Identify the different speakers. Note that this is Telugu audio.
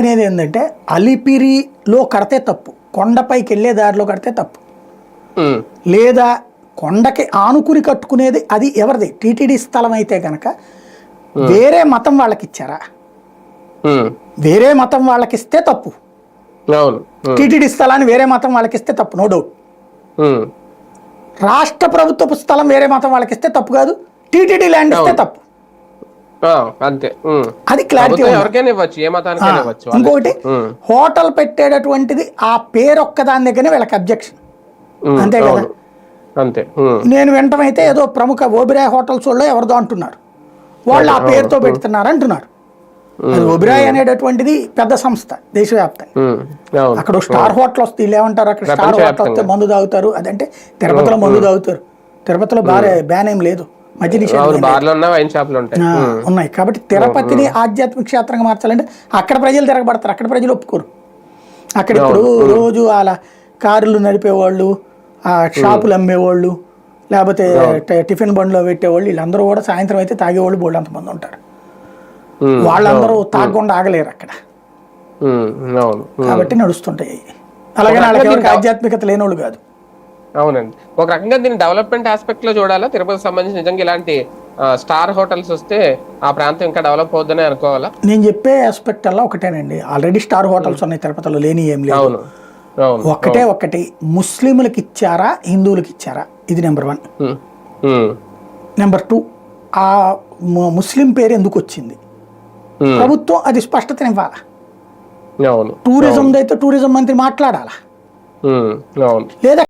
Speaker 1: అనేది ఏంటంటే అలిపిరిలో కడితే తప్పు కొండపైకి వెళ్ళే దారిలో కడితే తప్పు. లేదా కొండకి ఆనుకుని కట్టుకునేది అది ఎవరిది? టీటీడీ స్థలం అయితే కనుక వేరే మతం వాళ్ళకి ఇచ్చారా వేరే మతం వాళ్ళకి ఇస్తే తప్పు టీటీడీ స్థలాన్ని వేరే మతం వాళ్ళకి ఇస్తే తప్పు నో డౌట్. రాష్ట్ర ప్రభుత్వపు స్థలం వేరే మతం వాళ్ళకి ఇస్తే తప్పు కాదు టీటీడీ ల్యాండ్ ఇస్తే తప్పు.
Speaker 2: అంతే.
Speaker 1: అది క్లారిటీ
Speaker 2: ప్రభుత్వం ఎవరికైనా ఇవ్వచ్చు ఏ మతానికైనా ఇవ్వచ్చు వాళ్ళ
Speaker 1: ఇంకొకటి
Speaker 2: ఇష్టం. ఉమ్,
Speaker 1: హోటల్ పెట్టేటటువంటిది ఆ పేరు ఒక్కదాని దగ్గరనే వీళ్ళకి అబ్జెక్షన్ అంతే కదా.
Speaker 2: అంతే.
Speaker 1: నేను వింటమైతే ఏదో ప్రముఖ ఓబిరాయ్ హోటల్స్ వాళ్ళు ఎవరిదో అంటున్నారు. వాళ్ళు ఆ పేరుతో పెడుతున్నారు అంటున్నారు. అది ఓబిరాయ్ అనేటటువంటిది పెద్ద సంస్థ దేశవ్యాప్తంగా. అక్కడ స్టార్ హోటల్ వస్తే వీళ్ళు ఏమంటారు? అక్కడ స్టార్ హోటల్ వస్తే. మందు తాగుతారు. అదంటే తిరుపతిలో మందు తాగుతారు. తిరుపతిలో బాగా బ్యాన్ ఏం లేదు. ఉన్నాయి. కాబట్టి తిరుపతిని ఆధ్యాత్మిక క్షేత్రంగా మార్చాలంటే అక్కడ ప్రజలు తిరగబడతారు. అక్కడ ప్రజలు ఒప్పుకోరు. అక్కడ ఇప్పుడు రోజు అలా కార్లు నడిపేవాళ్ళు ఆ షాపులు అమ్మేవాళ్ళు లేకపోతే టిఫిన్ బండ్లో పెట్టేవాళ్ళు వీళ్ళందరూ కూడా సాయంత్రం అయితే తాగేవాళ్ళు బోళ్ళు అంతమంది ఉంటారు. వాళ్ళందరూ తాగకుండా ఆగలేరు అక్కడ. కాబట్టి నడుస్తుంటాయి. అలాగే వాళ్ళకి ఆధ్యాత్మికత లేనోళ్ళు కాదు.
Speaker 2: అవునండి. ఒక రకంగా దీన్ని డెవలప్మెంట్ ఆస్పెక్ట్లో చూడాలా? తిరుపతి సంబంధించి నిజంగా ఇలాంటి స్టార్ హోటల్స్ వస్తే ఆ ప్రాంతం ఇంకా డెవలప్ అవుతుందని అనుకోవాలా?
Speaker 1: నేను చెప్పే ఆస్పెక్ట్ అలా ఒకటేనండి. ఆల్రెడీ స్టార్ హోటల్స్ ఉన్నాయి తిరుపతిలో లేని ఏం లేదు.
Speaker 2: అవును.
Speaker 1: ఒక్కటే ఒక్కటి ముస్లింలకు ఇచ్చారా హిందువులకు ఇచ్చారా? ఇది నెంబర్ వన్. నెంబర్ టూ ఆ ముస్లిం పేరు ఎందుకు వచ్చింది? ప్రభుత్వం అది స్పష్టతనివ్వాలా
Speaker 2: అవును.
Speaker 1: టూరిజం అయితే టూరిజం మంత్రి మాట్లాడాలా? లేదా